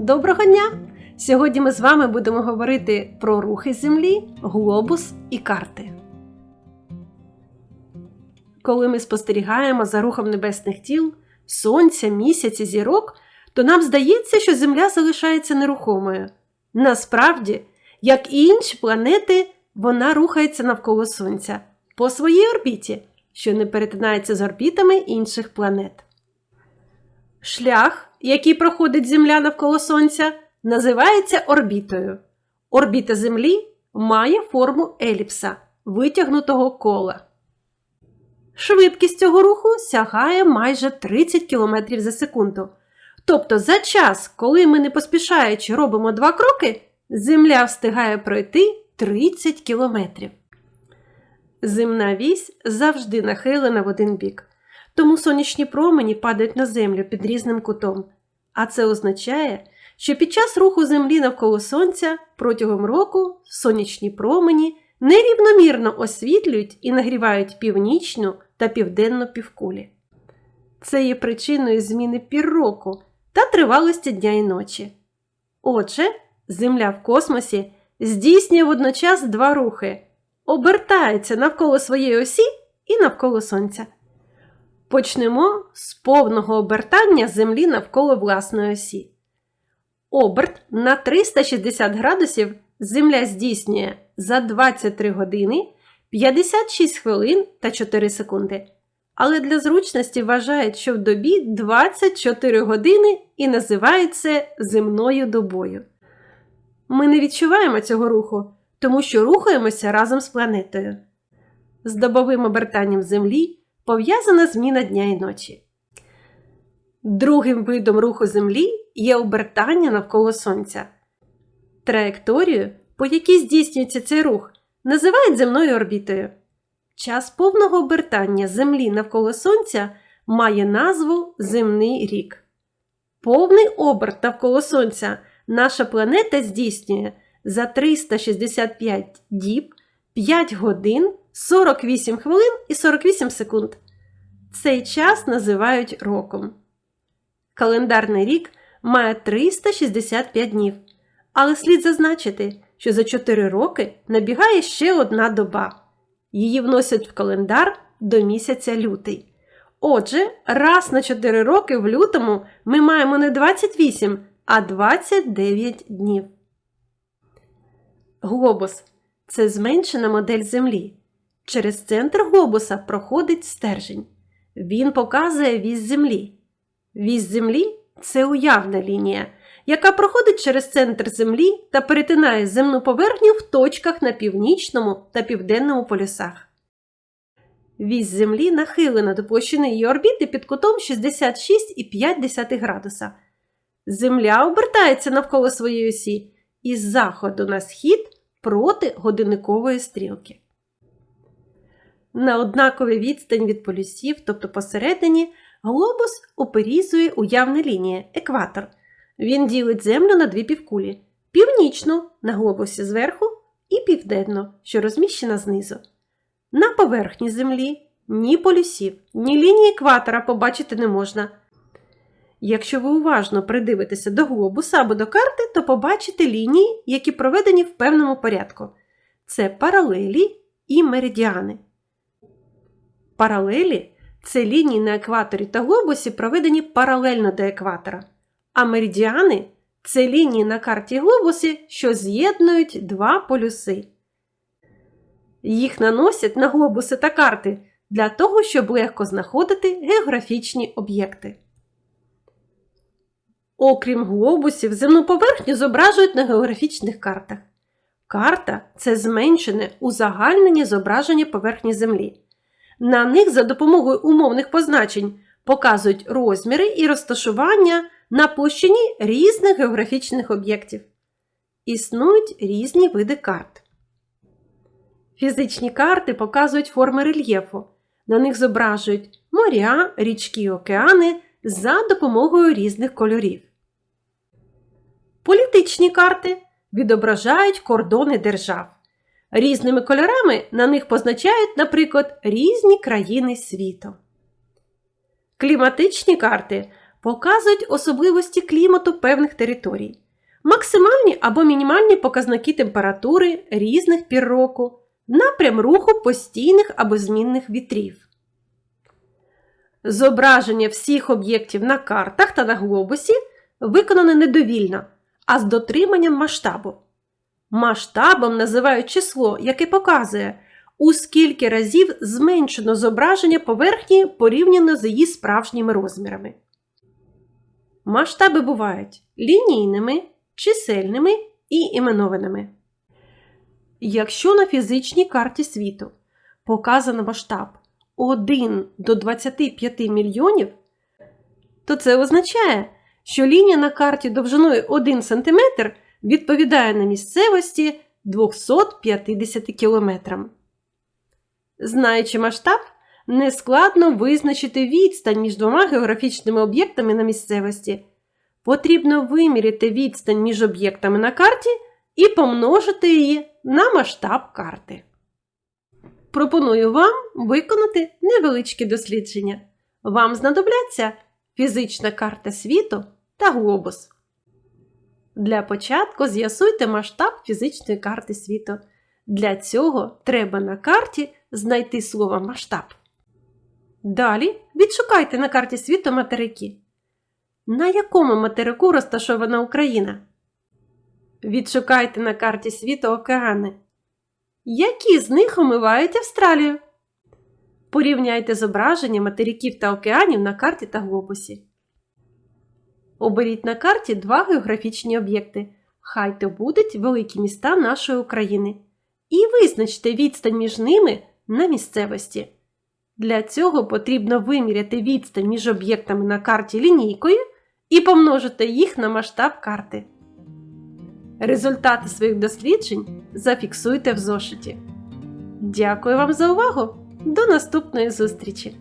Доброго дня! Сьогодні ми з вами будемо говорити про рухи Землі, глобус і карти. Коли ми спостерігаємо за рухом небесних тіл, сонця, місяця, зірок, то нам здається, що Земля залишається нерухомою. Насправді, як і інші планети, вона рухається навколо Сонця по своїй орбіті, що не перетинається з орбітами інших планет. Шлях, який проходить Земля навколо Сонця, називається орбітою. Орбіта Землі має форму еліпса, витягнутого кола. Швидкість цього руху сягає майже 30 км за секунду. Тобто за час, коли ми не поспішаючи робимо два кроки, Земля встигає пройти 30 кілометрів. Земна вісь завжди нахилена в один бік, тому сонячні промені падають на землю під різним кутом. А це означає, що під час руху Землі навколо Сонця протягом року сонячні промені нерівномірно освітлюють і нагрівають північну та південну півкулі. Це є причиною зміни пір року та тривалості дня і ночі. Отже, Земля в космосі здійснює водночас два рухи, обертається навколо своєї осі і навколо Сонця. Почнемо з повного обертання Землі навколо власної осі. Оберт на 360 градусів Земля здійснює за 23 години 56 хвилин та 4 секунди. Але для зручності вважають, що в добі 24 години і називають це земною добою. Ми не відчуваємо цього руху, тому що рухаємося разом з планетою. З добовим обертанням Землі пов'язана зміна дня і ночі. Другим видом руху Землі є обертання навколо Сонця. Траєкторію, по якій здійснюється цей рух, називають земною орбітою. Час повного обертання Землі навколо Сонця має назву Земний рік. Повний оберт навколо Сонця наша планета здійснює за 365 діб, 5 годин, 48 хвилин і 48 секунд. Цей час називають роком. Календарний рік має 365 днів, але слід зазначити, що за 4 роки набігає ще одна доба. Її вносять в календар до місяця лютий. Отже, раз на 4 роки в лютому ми маємо не 28, а 29 днів. Глобус це зменшена модель Землі. Через центр глобуса проходить стержень. Він показує вісь Землі. Вісь Землі це уявна лінія, яка проходить через центр Землі та перетинає земну поверхню в точках на північному та південному полюсах. Вісь Землі нахилена до площини її орбіти під кутом 66,5 градуса. Земля обертається навколо своєї осі із заходу на схід проти годинникової стрілки. На однаковій відстань від полюсів, тобто посередині, глобус оперізує уявна лінія екватор. Він ділить землю на дві півкулі: північну на глобусі зверху і південну, що розміщена знизу. На поверхні землі ні полюсів, ні лінії екватора побачити не можна. Якщо ви уважно придивитеся до глобуса або до карти, то побачите лінії, які проведені в певному порядку. Це паралелі і меридіани. Паралелі це лінії на екваторі та глобусі, проведені паралельно до екватора. А меридіани це лінії на карті глобусі, що з'єднують два полюси. Їх наносять на глобуси та карти для того, щоб легко знаходити географічні об'єкти. Окрім глобусів, земну поверхню зображують на географічних картах. Карта це зменшене узагальнення зображення поверхні Землі. На них за допомогою умовних позначень показують розміри і розташування на площині різних географічних об'єктів. Існують різні види карт. Фізичні карти показують форми рельєфу. На них зображують моря, річки океани за допомогою різних кольорів. Політичні карти відображають кордони держав. Різними кольорами на них позначають, наприклад, різні країни світу. Кліматичні карти показують особливості клімату певних територій, максимальні або мінімальні показники температури різних пір року, напрям руху постійних або змінних вітрів. Зображення всіх об'єктів на картах та на глобусі виконане недовільно, а з дотриманням масштабу. Масштабом називають число, яке показує, у скільки разів зменшено зображення поверхні порівняно з її справжніми розмірами. Масштаби бувають лінійними, чисельними і іменованими. Якщо на фізичній карті світу показано масштаб 1 до 25 мільйонів, то це означає, що лінія на карті довжиною 1 см відповідає на місцевості 250 кілометрам. Знаючи масштаб, нескладно визначити відстань між двома географічними об'єктами на місцевості. Потрібно виміряти відстань між об'єктами на карті і помножити її на масштаб карти. Пропоную вам виконати невеличке дослідження. Вам знадобляться фізична карта світу та глобус. Для початку з'ясуйте масштаб фізичної карти світу. Для цього треба на карті знайти слово масштаб. Далі відшукайте на карті світу материки. На якому материку розташована Україна? Відшукайте на карті світу океани. Які з них омивають Австралію? Порівняйте зображення материків та океанів на карті та глобусі. Оберіть на карті два географічні об'єкти. Хай то будуть великі міста нашої України. І визначте відстань між ними на місцевості. Для цього потрібно виміряти відстань між об'єктами на карті лінійкою і помножити їх на масштаб карти. Результати своїх досліджень зафіксуйте в зошиті. Дякую вам за увагу! До наступної зустрічі!